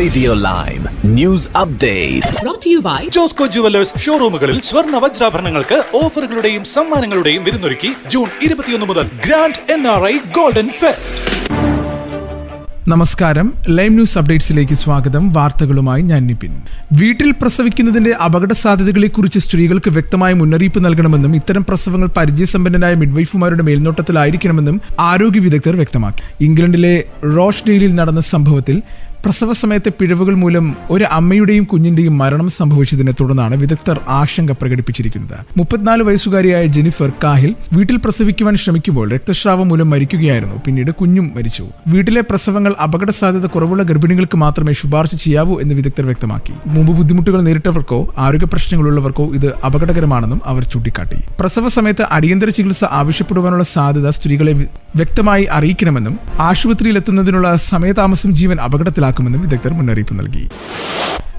Radio live news update Josco jewellers ഷോറൂമുകളിൽ സ്വർണ വജ്രാഭരണങ്ങൾക്ക് ഓഫറുകളുടെയും സമ്മാനങ്ങളുടെയും വിരുന്നൊരുക്കി ജൂൺ ഇരുപത്തിയൊന്ന് മുതൽ grand N R I golden fest. നമസ്കാരം. ലൈവ് ന്യൂസ് അപ്ഡേറ്റ്സിലേക്ക് സ്വാഗതം. വാർത്തകളുമായി ഞാൻ നിപിൻ. വീട്ടിൽ പ്രസവിക്കുന്നതിന്റെ അപകട സാധ്യതകളെക്കുറിച്ച് സ്ത്രീകൾക്ക് വ്യക്തമായ മുന്നറിയിപ്പ് നൽകണമെന്നും ഇത്തരം പ്രസവങ്ങൾ പരിചയസമ്പന്നരായ മിഡ്വൈഫുമാരുടെ മേൽനോട്ടത്തിലായിരിക്കണമെന്നും ആരോഗ്യ വിദഗ്ധർ വ്യക്തമാക്കി. ഇംഗ്ലണ്ടിലെ റോഷ്ഡെയിലിൽ നടന്ന സംഭവത്തിൽ പ്രസവ സമയത്തെ പിഴവുകൾ മൂലം ഒരു അമ്മയുടെയും കുഞ്ഞിന്റെയും മരണം സംഭവിച്ചതിനെ തുടർന്നാണ് വിദഗ്ധർ ആശങ്ക പ്രകടിപ്പിച്ചിരിക്കുന്നത്. മുപ്പത്തിനാല് വയസ്സുകാരിയായ ജെനിഫർ കാഹിൽ വീട്ടിൽ പ്രസവിക്കുവാൻ ശ്രമിക്കുമ്പോൾ രക്തസ്രാവം മൂലം മരിക്കുകയായിരുന്നു. പിന്നീട് കുഞ്ഞും മരിച്ചു. വീട്ടിലെ പ്രസവങ്ങൾ അപകട സാധ്യത കുറവുള്ള ഗർഭിണികൾക്ക് മാത്രമേ ശുപാർശ ചെയ്യാവൂ എന്ന് വിദഗ്ധർ വ്യക്തമാക്കി. മുമ്പ് ബുദ്ധിമുട്ടുകൾ നേരിട്ടവർക്കോ ആരോഗ്യ പ്രശ്നങ്ങളുള്ളവർക്കോ ഇത് അപകടകരമാണെന്നും അവർ ചൂണ്ടിക്കാട്ടി. പ്രസവ സമയത്ത് അടിയന്തര ചികിത്സ ആവശ്യപ്പെടുവാനുള്ള സാധ്യത സ്ത്രീകളെ വ്യക്തമായി അറിയിക്കണമെന്നും ആശുപത്രിയിലെത്തുന്നതിനുള്ള സമയതാമസം ജീവൻ അപകടത്തിലാക്കുമെന്നും വിദഗ്ധർ മുന്നറിയിപ്പ് നൽകി.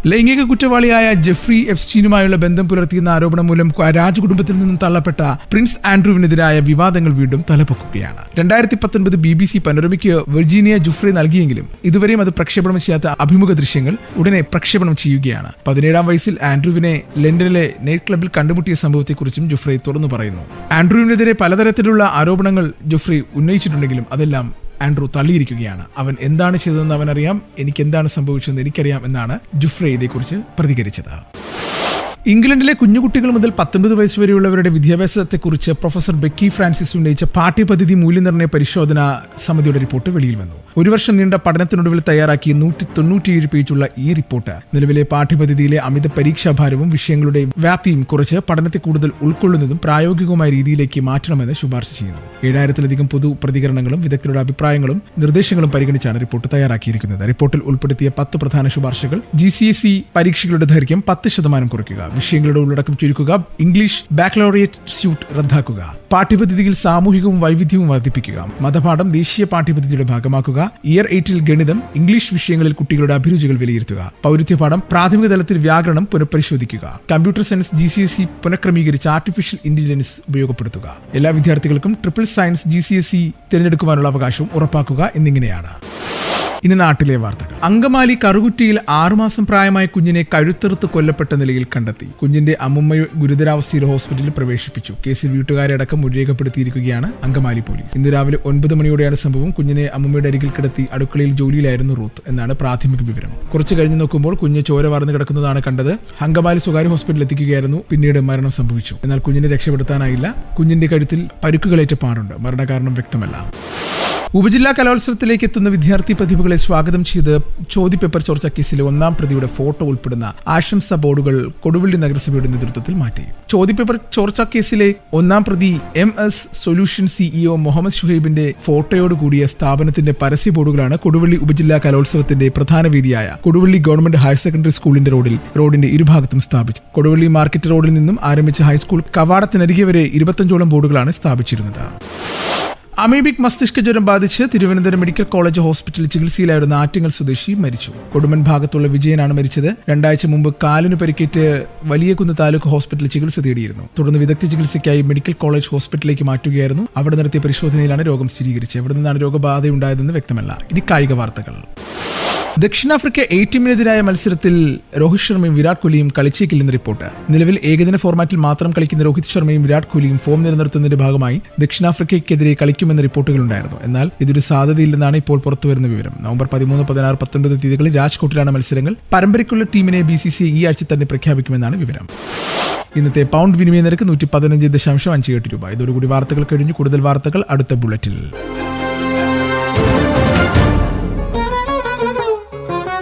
ലൈംഗിക കുറ്റവാളിയായ ജെഫ്രി എഫ്സ്റ്റീനുമായുള്ള ബന്ധം പുലർത്തിയെന്ന ആരോപണം മൂലം രാജകുടുംബത്തിൽ നിന്നും തള്ളപ്പെട്ട പ്രിൻസ് ആൻഡ്രൂവിനെതിരായ വിവാദങ്ങൾ വീണ്ടും തലപ്പൊക്കുകയാണ് രണ്ടായിരത്തി പത്തൊൻപത് ബി ബി സി പനോരമയ്ക്ക് വെർജീനിയ ജുഫ്രി നൽകിയെങ്കിലും ഇതുവരെയും അത് പ്രക്ഷേപണം ചെയ്യാത്ത അഭിമുഖ ദൃശ്യങ്ങൾ ഉടനെ പ്രക്ഷേപണം ചെയ്യുകയാണ്. പതിനേഴാം വയസ്സിൽ ആൻഡ്രൂവിനെ ലണ്ടനിലെ നൈറ്റ് ക്ലബിൽ കണ്ടുമുട്ടിയ സംഭവത്തെക്കുറിച്ചും ജുഫ്രി തുറന്നു പറയുന്നു. ആൻഡ്രൂവിനെതിരെ പലതരത്തിലുള്ള ആരോപണങ്ങൾ ജുഫ്രി ഉന്നയിച്ചിട്ടുണ്ടെങ്കിലും അതെല്ലാം ആൻഡ്രൂ തള്ളിയിരിക്കുകയാണ്. അവൻ എന്താണ് ചെയ്തതെന്ന് അവനറിയാം. എനിക്ക് എന്താണ് സംഭവിച്ചതെന്ന് എനിക്കറിയാം എന്നാണ് ജുഫ്രെ ഇതേക്കുറിച്ച് പ്രതികരിച്ചത്. ഇംഗ്ലണ്ടിലെ കുഞ്ഞുകുട്ടികൾ മുതൽ പത്തൊൻപത് വയസ്സ് വരെയുള്ളവരുടെ വിദ്യാഭ്യാസത്തെക്കുറിച്ച് പ്രൊഫസർ ബെക്കി ഫ്രാൻസിസ് ഉന്നയിച്ച പാഠ്യപദ്ധതി മൂല്യനിർണയ പരിശോധന സമിതിയുടെ റിപ്പോർട്ട് വെളിയിൽ വന്നു. ഒരു വർഷം നീണ്ട പഠനത്തിനൊടുവിൽ തയ്യാറാക്കിയ നൂറ്റി തൊണ്ണൂറ്റിയേഴ് പേജുള്ള ഈ റിപ്പോർട്ട് നിലവിലെ പാഠ്യപദ്ധതിയിലെ അമിത പരീക്ഷാഭാരവും വിഷയങ്ങളുടെ വ്യാപ്തിയും കുറച്ച് പഠനത്തെ കൂടുതൽ ഉൾക്കൊള്ളുന്നതും പ്രായോഗികമായ രീതിയിലേക്ക് മാറ്റണമെന്ന് ശുപാർശ ചെയ്യുന്നു. ഏഴായിരത്തിലധികം പൊതു പ്രതികരണങ്ങളും വിദഗ്ധരുടെ അഭിപ്രായങ്ങളും നിർദ്ദേശങ്ങളും പരിഗണിച്ചാണ് റിപ്പോർട്ട് തയ്യാറാക്കിയിരിക്കുന്നത്. റിപ്പോർട്ടിൽ ഉൾപ്പെടുത്തിയ പത്ത് പ്രധാന ശുപാർശകൾ ജി പരീക്ഷകളുടെ ദൈർഘ്യം പത്ത് ശതമാനം കുറയ്ക്കുക വിഷയങ്ങളുടെ ഉള്ളടക്കം ചുരുക്കുക ഇംഗ്ലീഷ് ബാക്ലോറിയറ്റ് സ്യൂട്ട് റദ്ദാക്കുക പാഠ്യപദ്ധതിയിൽ സാമൂഹികവും വൈവിധ്യവും വർദ്ധിപ്പിക്കുക മതപാഠം ദേശീയ പാഠ്യപദ്ധതിയുടെ ഭാഗമാക്കുക ഇയർ എയ്റ്റിൽ ഗണിതം ഇംഗ്ലീഷ് വിഷയങ്ങളിൽ കുട്ടികളുടെ അഭിരുചികൾ വിലയിരുത്തുക പൗരത്യപാഠം പ്രാഥമിക തലത്തിൽ വ്യാകരണം പുനഃപരിശോധിക്കുക computer science G C S E പുനഃക്രമീകരിച്ച് artificial intelligence ഉപയോഗപ്പെടുത്തുക. എല്ലാ വിദ്യാർത്ഥികൾക്കും triple science G C S E തിരഞ്ഞെടുക്കുവാനുള്ള അവകാശം ഉറപ്പാക്കുക എന്നിങ്ങനെയാണ്. ഇനി നാട്ടിലെ വാർത്തകൾ. അങ്കമാലി കറുകുറ്റിയിൽ ആറുമാസം പ്രായമായ കുഞ്ഞിനെ കഴുത്തെറുത്ത് കൊല്ലപ്പെട്ട നിലയിൽ കണ്ടെത്തി. കുഞ്ഞിന്റെ അമ്മുമ്മ ഗുരുതരാവസ്ഥയിൽ ഹോസ്പിറ്റലിൽ പ്രവേശിപ്പിച്ചു. കേസിൽ വീട്ടുകാരെ അടക്കം മൊഴിരേഖപ്പെടുത്തിയിരിക്കുകയാണ് അങ്കമാലി പോലീസ്. ഇന്ന് രാവിലെ ഒൻപത് മണിയോടെയാണ് സംഭവം. കുഞ്ഞിനെ അമ്മുമ്മയുടെ അരികിൽ കിടത്തി അടുക്കളയിൽ ജോലിയിലായിരുന്നു റൂത്ത് എന്നാണ് പ്രാഥമിക വിവരം. കുറച്ചു കഴിഞ്ഞ് നോക്കുമ്പോൾ കുഞ്ഞ് ചോര വാർന്നു കിടക്കുന്നതാണ് കണ്ടത്. അങ്കമാലി സ്വകാര്യ ഹോസ്പിറ്റലിൽ എത്തിക്കുകയായിരുന്നു. പിന്നീട് മരണം സംഭവിച്ചു. എന്നാൽ കുഞ്ഞിനെ രക്ഷപ്പെടുത്താനായില്ല. കുഞ്ഞിന്റെ കഴുത്തിൽ പരുക്കുകളേറ്റ പാടുണ്ട്. മരണകാരണം വ്യക്തമല്ല. ഉപജില്ലാ കലോത്സവത്തിലേക്ക് എത്തുന്ന വിദ്യാർത്ഥി പ്രതിഭകളെ സ്വാഗതം ചെയ്ത് ചോദ്യപേപ്പർ ചോർച്ച കേസിലെ ഒന്നാം പ്രതിയുടെ ഫോട്ടോ ഉൾപ്പെടുന്ന ആശംസാ ബോർഡുകൾ കൊടുവള്ളി നഗരസഭയുടെ നേതൃത്വത്തിൽ മാറ്റി. ചോദ്യപേപ്പർ ചോർച്ച കേസിലെ ഒന്നാം പ്രതി M S solution CEO Muhammad ഷുഹൈബിന്റെ ഫോട്ടോയോട് കൂടിയ സ്ഥാപനത്തിന്റെ പരസ്യ ബോർഡുകളാണ് കൊടുവള്ളി ഉപജില്ലാ കലോത്സവത്തിന്റെ പ്രധാന വേദിയായ കൊടുവള്ളി ഗവൺമെന്റ് ഹയർ സെക്കൻഡറി സ്കൂളിന്റെ റോഡിൽ റോഡിന്റെ ഇരുഭാഗത്തും സ്ഥാപിച്ചു കൊടുവള്ളി മാർക്കറ്റ് റോഡിൽ നിന്നും ആരംഭിച്ച ഹൈസ്കൂൾ കവാടത്തിനരികെ വരെ ഇരുപത്തഞ്ചോളം ബോർഡുകളാണ് സ്ഥാപിച്ചിരുന്നത്. അമീബിക് മസ്തിഷ്ക ജ്വരം ബാധിച്ച് തിരുവനന്തപുരം മെഡിക്കൽ കോളേജ് ഹോസ്പിറ്റലിൽ ചികിത്സയിലായിരുന്ന ആറ്റിങ്ങൽ സ്വദേശി മരിച്ചു. കൊടുമൻ ഭാഗത്തുള്ള വിജയനാണ് മരിച്ചത്. രണ്ടാഴ്ച മുമ്പ് കാലിന് പരിക്കേറ്റ് വലിയകുന്ന് താലൂക്ക് ഹോസ്പിറ്റലിൽ ചികിത്സ തേടിയിരുന്നു. തുടർന്ന് വിദഗ്ധ ചികിത്സയ്ക്കായി മെഡിക്കൽ കോളേജ് ഹോസ്പിറ്റലിലേക്ക് മാറ്റുകയായിരുന്നു. അവിടെ നടത്തിയ പരിശോധനയിലാണ് രോഗം സ്ഥിരീകരിച്ചത്. എവിടെ നിന്നാണ് രോഗബാധയുണ്ടായതെന്ന് വ്യക്തമല്ല. ഇനി കായിക വാർത്തകൾ. ദക്ഷിണാഫ്രിക്ക എ ടീമിനെതിരായ മത്സരത്തിൽ രോഹിത് ശർമ്മയും വിരാട് കോഹ്ലിയും കളിച്ചേക്കില്ലെന്ന് റിപ്പോർട്ട്. നിലവിൽ ഏകദിന ഫോർമാറ്റിൽ മാത്രം കളിക്കുന്ന രോഹിത് ശർമ്മയും വിരാട് കോഹ്ലിയും ഫോം നിലനിർത്തുന്നതിന്റെ ഭാഗമായി ദക്ഷിണാഫ്രിക്കയ്ക്കെതിരെ കളിക്കുമെന്ന റിപ്പോർട്ടുകളുണ്ടായിരുന്നു. എന്നാൽ ഇതൊരു സാധ്യതയില്ലെന്നാണ് ഇപ്പോൾ പുറത്തുവരുന്ന വിവരം. നവംബർ പതിമൂന്ന് പതിനാറ് പത്തൊൻപത് തീയതികളിൽ രാജ്കോട്ടിലാണ് മത്സരങ്ങൾ. പരമ്പരയ്ക്കുള്ള ടീമിനെ ബി സി ഈ ആഴ്ച തന്നെ പ്രഖ്യാപിക്കുമെന്നാണ് വിവരം. ഇന്നത്തെ പൗണ്ട് വിനിമയ നിരക്ക് നൂറ്റി പതിനഞ്ച് ദശാംശം അഞ്ച് എട്ട് രൂപ. ഇതോടുകൂടി വാർത്തകൾ കഴിഞ്ഞു. കൂടുതൽ വാർത്തകൾ അടുത്ത ബുള്ളറ്റിൽ